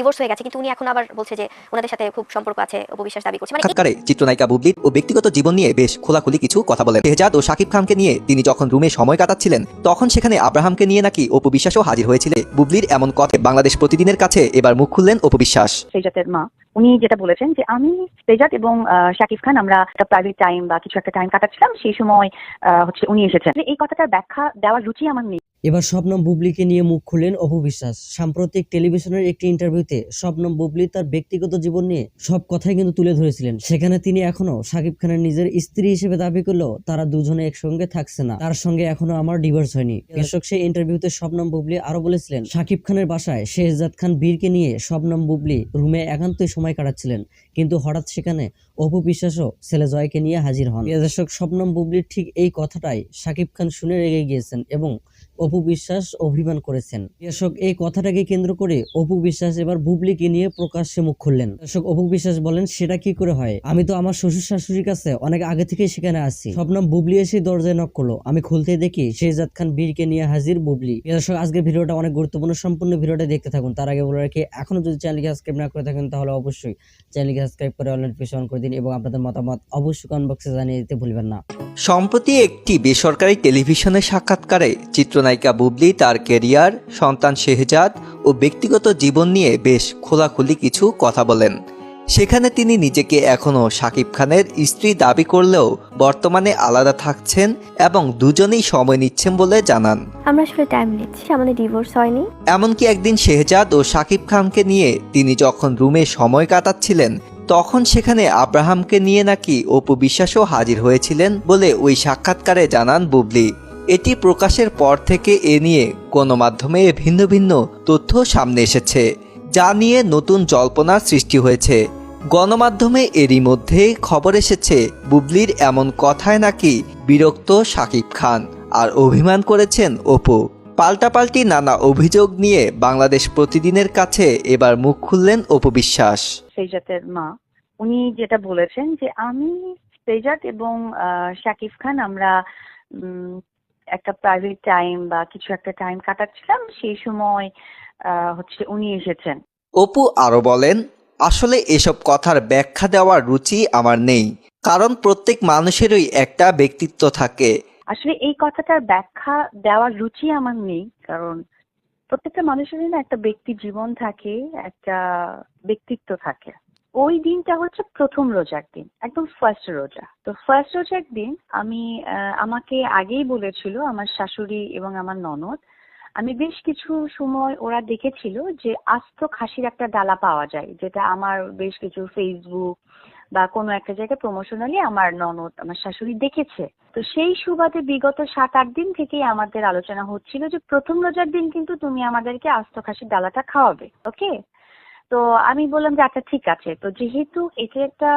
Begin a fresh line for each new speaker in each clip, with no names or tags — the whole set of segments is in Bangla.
ডিভোর্স হয়ে গেছে কিন্তু উনি এখন আবার বলছে যে ওনাদের সাথে খুব সম্পর্ক আছে অপবিশ্বাস দাবি করছে। মানে
সাক্ষাৎকারে চিত্রনায়িকা বুবলির ও ব্যক্তিগত জীবন নিয়ে বেশ খোলাখুলি কিছু কথা বলেন। তেহজাদ ও শাকিব খানকে নিয়ে তিনি যখন রুমে সময় কাটাচ্ছিলেন তখন সেখানে আব্রাহামকে নিয়ে নাকি অপু বিশ্বাসও হাজির হয়েছিল। বুবলির এমন কথা বাংলাদেশ প্রতিদিনের কাছে এবার মুখ খুললেন অপু বিশ্বাস
সেজাতের মা উনি যেটা বলেছেন যে আমি সেজাত এবং শাকিব খান আমরা একটা প্রাইভেট টাইম বা কিছু একটা টাইম কাটাচ্ছিলাম, সেই সময় হচ্ছে উনি এসেছেন। এই কথাটার ব্যাখ্যা দেওয়ার রুচি আমার নেই।
এবার শবনম বুবলিকে নিয়ে মুখ খুললেন অপু বিশ্বাস সাম্প্রতিক টেলিভিশনের একটি ইন্টারভিউতে শবনম বুবলি তার ব্যক্তিগত জীবন নিয়ে সব কথাই কিন্তু তুলে ধরেছিলেন। সেখানে তিনি এখনও শাকিব খানের নিজের স্ত্রী হিসেবে দাবি করলেও তারা দুজনে একসঙ্গে থাকছে না। তার সঙ্গে এখনও আমার ডিভোর্স হয়নি। দর্শক সেই ইন্টারভিউতে শবনম বুবলি আরও বলেছিলেন, শাকিব খানের বাসায় শেহজাদ খান বীরকে নিয়ে শবনম বুবলি রুমে একান্তই সময় কাটাচ্ছিলেন। কিন্তু হঠাৎ সেখানে অপু বিশ্বাসও ছেলে জয়কে নিয়ে হাজির হন। দর্শক শবনম বুবলির ঠিক এই কথাটাই শাকিব খান শুনে রেগে গিয়েছেন এবং অপু বিশ্বাস অভিমান করেছেন। দর্শক, এই কথাটাকে কেন্দ্র করে অপু বিশ্বাস এবার বুবলিকে নিয়ে প্রকাশ্যে মুখ খুললেন। দর্শক, অপু বিশ্বাস বলেন, সেটা কি করে হয়? আমি তো আমার শ্বশুর শাশুড়ির কাছে অনেক আগে থেকেই সেখানে আসছি স্বপ্নম বুবলি এসে দরজায় নক করল। আমি খুলতেই দেখি শেহজাদ খান বীরকে নিয়ে হাজির বুবলি। দর্শক, আজকের ভিডিওটা অনেক গুরুত্বপূর্ণ। সম্পূর্ণ ভিডিওটা দেখতে থাকুন। তার আগে বলে রাখি, এখনও যদি চ্যানেলকে সাবস্ক্রাইব না করে থাকেন, তাহলে অবশ্যই চ্যানেলকে সাবস্ক্রাইব করে অনলাইন নোটিফিকেশন অন করে দিন এবং আপনাদের মতামত অবশ্যই কমেন্ট বক্সে জানিয়ে দিতে ভুলবেন না।
সম্প্রতি একটি বেসরকারি টেলিভিশনের সাক্ষাৎকারে চিত্রনায়িকা বুবলি তার কেরিয়ার সন্তান শেহজাদ ও ব্যক্তিগত জীবন নিয়ে বেশ খোলাখুলি কিছু কথা বলেন। সেখানে তিনি নিজেকে এখনও শাকিব খানের স্ত্রী দাবি করলেও বর্তমানে আলাদা থাকছেন এবং দুজনেই সময় নিচ্ছেন বলে জানান।
আমরা আসলে টাইম নিচ্ছি আমাদের ডিভোর্স হয়নি।
এমনকি একদিন শেহজাদ ও শাকিব খানকে নিয়ে তিনি যখন রুমে সময় কাটাচ্ছিলেন তখন সেখানে আব্রাহামকে নিয়ে নাকি অপু বিশ্বাসও হাজির হয়েছিলেন বলে ওই সাক্ষাৎকারে জানান বুবলি। এটি প্রকাশের পর থেকে এ নিয়ে গণমাধ্যমে ভিন্ন ভিন্ন তথ্য সামনে এসেছে, যা নিয়ে নতুন জল্পনার সৃষ্টি হয়েছে। গণমাধ্যমে এরই মধ্যে খবর এসেছে, বুবলির এমন কথায় নাকি বিরক্ত শাকিব খান আর অভিমান করেছেন অপু। পাল্টাপাল্টি নানা অভিযোগ নিয়ে বাংলাদেশ প্রতিদিনের কাছে এবার মুখ খুললেন অপু বিশ্বাস
সেজাতের মা উনি যেটা বলেছেন যে আমি সেজাত এবং আহ, শাকিব খান আমরা একটা প্রাইভেট টাইম বা কিছু একটা টাইম কাটাচ্ছিলাম সেই সময় হচ্ছে উনি এসেছেন।
অপু আরও বলেন আসলে এসব কথার ব্যাখ্যা দেওয়ার রুচি আমার নেই কারণ প্রত্যেক মানুষেরই একটা ব্যক্তিত্ব থাকে।
আসলে এই কথাটার ব্যাখ্যা দেওয়ার রুচি আমার নেই কারণ প্রত্যেকটা মানুষেরই না একটা ব্যক্তি জীবন থাকে, একটা ব্যক্তিত্ব থাকে। ওই দিনটা হচ্ছে প্রথম রোজার দিন, একদম ফার্স্ট রোজা। তো ফার্স্ট রোজার দিন আমি আমাকে আগেই বলেছিল আমার শাশুড়ি এবং আমার ননদ, আমি বেশ কিছু সময় ওরা দেখেছিল যে আস্ত খাসির একটা ডালা পাওয়া যায়, যেটা আমার বেশ কিছু ফেসবুক বা কোনো একটা জায়গায় প্রমোশনালি আমার ননদ, আমার শাশুড়ি দেখেছে। তো সেই সুবাদে বিগত সাত আট দিন থেকেই আমাদের আলোচনা হচ্ছিল যে প্রথম রোজার দিন কিন্তু তুমি আমাদেরকে আস্ত খাসির ডালাটা খাওয়াবে ওকে তো আমি বললাম যে আচ্ছা ঠিক আছে। তো যেহেতু এটা একটা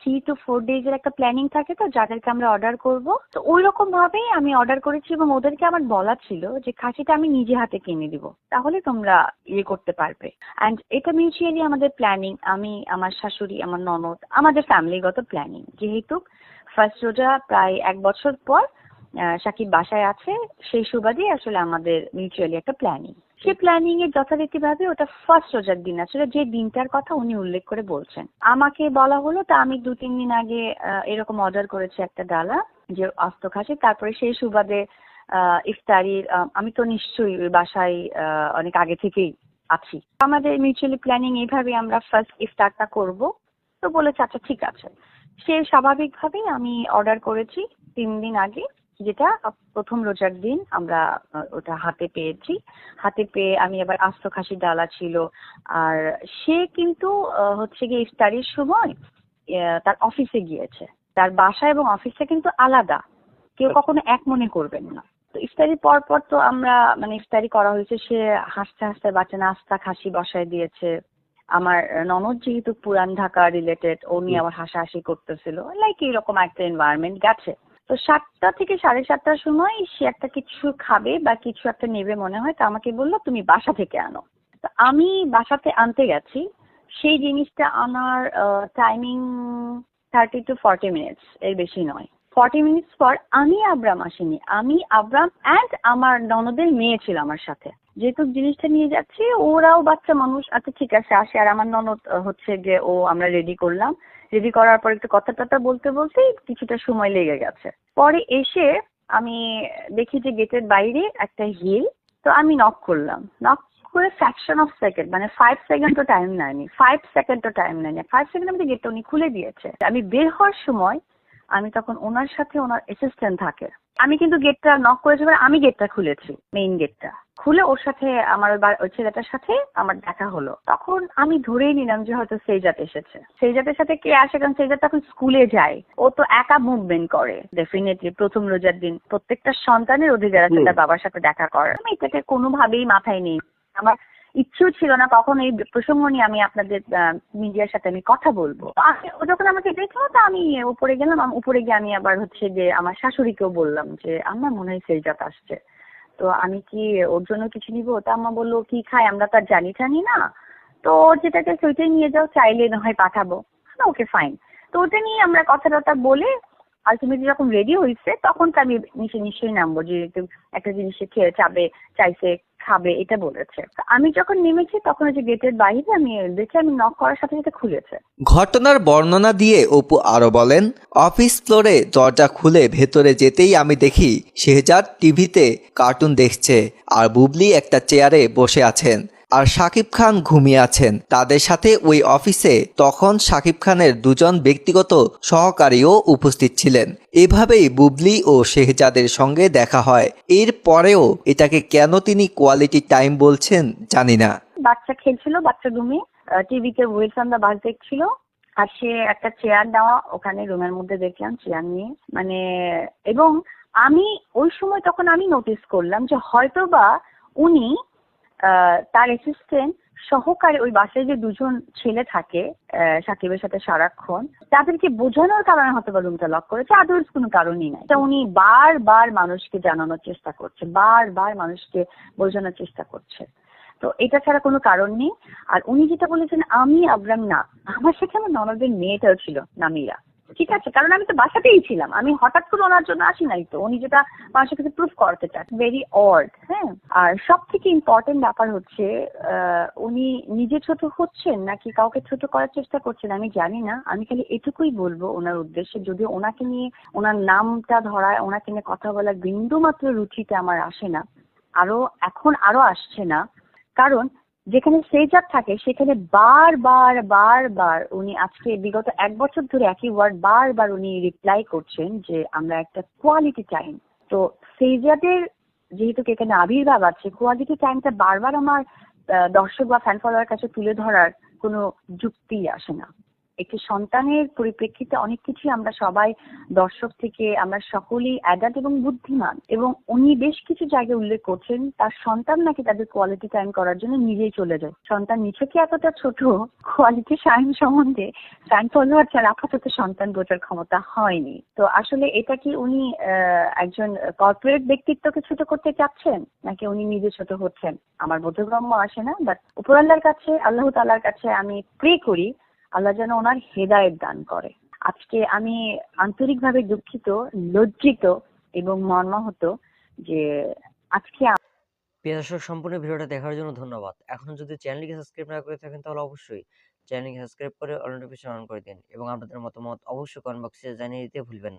থ্রি টু ফোর ডেজ এর একটা প্ল্যানিং থাকে তো, যাদেরকে আমরা অর্ডার করব। তো ওই রকম ভাবেই আমি অর্ডার করেছি এবং ওদেরকে আমার বলা ছিল যে, খাসিটা আমি নিজে হাতে কিনে দিব, তাহলে তোমরা ইয়ে করতে পারবে। অ্যান্ড এটা মিউচুয়ালি আমাদের প্ল্যানিং আমি, আমার শাশুড়ি, আমার ননদ, আমাদের ফ্যামিলিগত প্ল্যানিং যেহেতু ফার্স্ট রোজা প্রায় এক বছর পর সাকিব বাসায় আছে, সেই সুবাদে আসলে আমাদের মিউচুয়ালি একটা প্ল্যানিং সেই প্ল্যানিং এর যথারীতিভাবে ওটা ফার্স্ট রোজার দিন আসলে যে দিনটার কথা উনি উল্লেখ করে বলছেন। আমাকে বলা হলো তা আমি দু তিন দিন আগে এরকম অর্ডার করেছি একটা ডালা যে আস্ত খাসি। তারপরে সেই সুবাদে ইফতারির আমি তো নিশ্চয়ই বাসায় অনেক আগে থেকেই আছি। আমাদের মিউচুয়ালি প্ল্যানিং এইভাবে আমরা ফার্স্ট ইফতারটা করব। তো বলেছে আচ্ছা ঠিক আছে। সে স্বাভাবিকভাবেই আমি অর্ডার করেছি তিন দিন আগে। যেটা প্রথম রোজার দিন আমরা ওটা হাতে পেয়েছি। হাতে পেয়ে আমি আবার আস্ত খাসি ডালা ছিল। আর সে কিন্তু হচ্ছে গিয়ে ইফতারির সময় তার অফিসে গিয়েছে। তার বাসা এবং অফিসটা কিন্তু আলাদা। কেউ কখনো এক মনে করবেন না। তো ইফতারির পর পর তো আমরা মানে ইফতারি করা হয়েছে। সে হাসতে হাসতে বাচ্চা নাস্তা খাসি বসায় দিয়েছে। আমার ননদ যেহেতু পুরান ঢাকা রিলেটেড ও নিয়ে আবার হাসাহাসি করতেছিল। লাইক এইরকম একটা এনভায়রনমেন্ট গেছে। তো সাতটা থেকে সাড়ে সাতটার সময় সে একটা কিছু খাবে বা কিছু একটা নেবে মনে হয়, তো আমাকে বলল, তুমি বাসা থেকে আনো। তো আমি বাসাতে আনতে গেছি। সেই জিনিসটা আনার timing thirty two forty minutes এর বেশি নয়। ফর্টি মিনিটস পর আমি আব্রাম আসিনি। আমি আব্রাম অ্যান্ড আমার ননদের মেয়ে ছিল আমার সাথে। যেহেতু জিনিসটা নিয়ে যাচ্ছি, ওরাও বাচ্চা মানুষ। আচ্ছা ঠিক আছে, আসে। আর আমার ননদ হচ্ছে যে ও আমরা রেডি করলাম। রেডি করার পর একটু কথা টথা বলতে বলতে কিছুটা সময় লেগে গেছে। পরে এসে আমি দেখি যে গেটের বাইরে একটা হিল তো আমি নক করলাম। নক করে ফ্র্যাকশন অফ সেকেন্ড মানে ফাইভ সেকেন্ডও টাইম নেয়নি। ফাইভ সেকেন্ডও টাইম নেয়নি। ফাইভ সেকেন্ড মধ্যে গেটটা উনি খুলে দিয়েছে। আমি বের হওয়ার সময় আমি তখন ওনার সাথে ওনার অ্যাসিস্ট্যান্ট থাকে। আমি কিন্তু গেটটা নক করেছি মানে আমি গেটটা খুলেছি মেইন গেটটা খুলে ওর সাথে আমার ওই ছেলেটার সাথে আমার দেখা হলো। তখন আমি ধরেই নিলাম যে হয়তো সেইজাত এসেছে। সেইজাতের সাথে কে আসে? কারণ সেইজাত তখন স্কুলে যায়। ও তো একা মুভমেন্ট করে। ডেফিনেটলি প্রথম রোজার দিন। প্রত্যেকটা সন্তানের অধিকার আছে তার বাবার সাথে দেখা করার। আমি এটাকে কোনোভাবেই মাথায় নেই। আমার ইচ্ছেও ছিল না কখন এই প্রসঙ্গ নিয়ে আমি আপনাদের মিডিয়ার সাথে আমি কথা বলব। ও যখন আমাকে দেখল তো আমি উপরে গেলাম। উপরে গিয়ে আমি আবার হচ্ছে যে আমার শাশুড়িকেও বললাম যে আমার মনে হয় সেইজাত আসছে। তো আমি কি ওর জন্য কিছু নিব? তা আম্মা বলল, কি খায়? আমরা তো আর জানি টানি না। তো ওর যেটা চাই সেটাই নিয়ে যাও, চাইলে না হয় পাঠাবো। ওকে ফাইন তো ওটা নিয়ে আমরা কথা টথা বলে আলটিমেটলি যখন রেডি হয়েছে, তখন তো আমি নিচে নিশ্চয়ই নামবো যে একটা জিনিস খেয়ে চাবে চাইছে খাবে, এটা বলেছে। আমি যখন নেমেছি, তখন ওই যে গেটের বাইরে আমি দেখি আমি নক করার সাথে সাথে খুলেছে।
ঘটনার বর্ণনা দিয়ে অপু আরও বলেন অফিস ফ্লোরে দরজা খুলে ভেতরে যেতেই আমি দেখি শেহজাদ টিভিতে কার্টুন দেখছে, আর বুবলি একটা চেয়ারে বসে আছেন। আর শাকিব খান ঘুমিয়ে আছেন। তাদের সাথে ওই অফিসে তখন শাকিব খানের দুজন ব্যক্তিগত সহকারীও উপস্থিত ছিলেন। এভাবেই বুবলি ও শেহজাদের সঙ্গে দেখা হয়। এর পরেও এটাকে কেন তিনি কোয়ালিটি টাইম বলছেন জানি না।
বাচ্চা খেলছিল, বাচ্চা রুমে টিভিতে ওয়েলস অন দা বাস দেখছিল। আর সে একটা চেয়ার দেওয়া ওখানে রুমের মধ্যে দেখলাম চেয়ার নিয়ে। মানে এবং আমি ওই সময় তখন আমি নোটিস করলাম যে হয়তো বা উনি তার অ্যাসিস্ট্যান্ট সহকারে ওই বাসায় যে দুজন ছেলে থাকে সাকিবের সাথে সারাক্ষণ, তাদেরকে বোঝানোর কারণে হয়তো বা রুমটা লক করেছে আদার্স কোনো কারণই নাই। উনি বারবার মানুষকে জানানোর চেষ্টা করছে, বারবার মানুষকে বোঝানোর চেষ্টা করছে। তো এটা ছাড়া কোনো কারণ নেই। আর উনি যেটা বলেছেন, আমি আবরাম না। আমার আমার ননদের মেয়েটাও ছিল, নামিরা। ঠিক আছে, কারণ আমি তো বাসাতেই ছিলাম। আমি হঠাৎ করে ওনার জন্য আসি নাই তো। উনি যেটা মানুষের কাছে প্রুফ করতে চান। ভেরি অড হ্যাঁ? আর সব থেকে ইম্পর্টেন্ট ব্যাপার হচ্ছে উনি নিজে ছোট হচ্ছেন নাকি কাউকে ছোট করার চেষ্টা করছেন আমি জানি না। আমি খালি এটুকুই বলব ওনার উদ্দেশ্যে, যদি ওনাকে নিয়ে, ওনার নামটা ধরায়, ওনাকে নিয়ে কথা বলার বিন্দু মাত্র রুচিতে আমার আসে না। আরও, এখন আরও আসছে না। কারণ যেখানে সেজার থাকে, সেখানে বার বার বার বার উনি আজকে বিগত এক বছর ধরে একই ওয়ার্ড বারবার উনি রিপ্লাই করছেন যে আমরা একটা কোয়ালিটি টাইম তো সেজাদের যেহেতু এখানে আবির্ভাব আছে কোয়ালিটি টাইমটা বারবার আমার দর্শক বা ফ্যান ফলোয়ার কাছে তুলে ধরার কোনো যুক্তি আসে না। একটি সন্তানের পরিপ্রেক্ষিতে অনেক কিছুই আমরা সবাই দর্শক থেকে আমরা সকলেই অ্যাডাল্ট এবং বুদ্ধিমান এবং উনি বেশ কিছু জায়গায় উল্লেখ করছেন, তার সন্তান নাকি তাদের কোয়ালিটি টাইম করার জন্য নিজেই চলে যায়। সন্তান নিচে কি এতটা ছোট? কোয়ালিটি টাইম সম্বন্ধে ফ্যান ফলোয়ার ছাড়া আপাতত সন্তান বোঝার ক্ষমতা হয়নি। তো আসলে এটা কি উনি একজন কর্পোরেট ব্যক্তিত্বকে ছোট করতে চাচ্ছেন? নাকি উনি নিজে ছোট হচ্ছেন? আমার বোধগম্য আসে না বাট উপরাল্লার কাছে, আল্লাহ তাআলার কাছে আমি প্রে করি আল্লাহ যেন ওনার হেদায়ত দান করে। আজকে আমি আন্তরিকভাবে দুঃখিত, লজ্জিত এবং মর্মাহত যে আজকে
প্রিয় দর্শক, সম্পূর্ণ ভিডিওটা দেখার জন্য ধন্যবাদ। এখন যদি চ্যানেলটিকে সাবস্ক্রাইব না করে থাকেন, তাহলে অবশ্যই চ্যানেলটিকে সাবস্ক্রাইব করে অল নোটিফিকেশন অন করে দিন এবং আপনাদের মতামত অবশ্যই কমেন্ট বক্সে জানিয়ে দিতে ভুলবেন না।